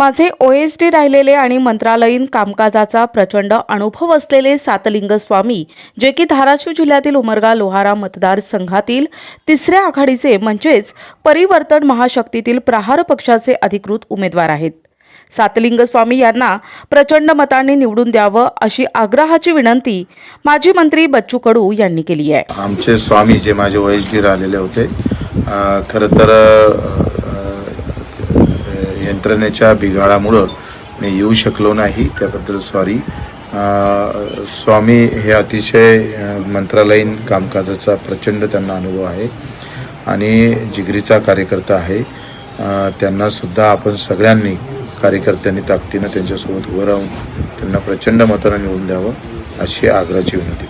माझे O S D राहिलेले आणि मंत्रालयीन कामकाजाचा प्रचंड अनुभव असलेले सातलिंग स्वामी जे की धाराशिव जिल्ह्यातील उमरगा लोहारा मतदारसंघातील तिसऱ्या आघाडीचे म्हणजेच परिवर्तन महाशक्तीतील प्रहार पक्षाचे अधिकृत उमेदवार आहेत. सातलिंग स्वामी यांना प्रचंड मतांनी निवडून द्यावं अशी आग्रहाची विनंती माजी मंत्री बच्चू कडू यांनी केली आहे. आमचे स्वामी जे माझे वयस्कर आलेले होते खरं तर यंत्रणेच्या बिघाडामुळं मी येऊ शकलो नाही. त्याबद्दल सॉरी स्वामी हे अतिशय मंत्रालयीन कामकाजाचा प्रचंड त्यांना अनुभव आहे आणि जिगरीचा कार्यकर्ता आहे. त्यांनासुद्धा त्यांना सुद्धा आपण सगळ्यांनी कार्यकर्त्यांनी ताकदीनं त्यांच्यासोबत उभं राहून त्यांना प्रचंड मतानं निवडून द्यावं अशी आग्रहाची विनंती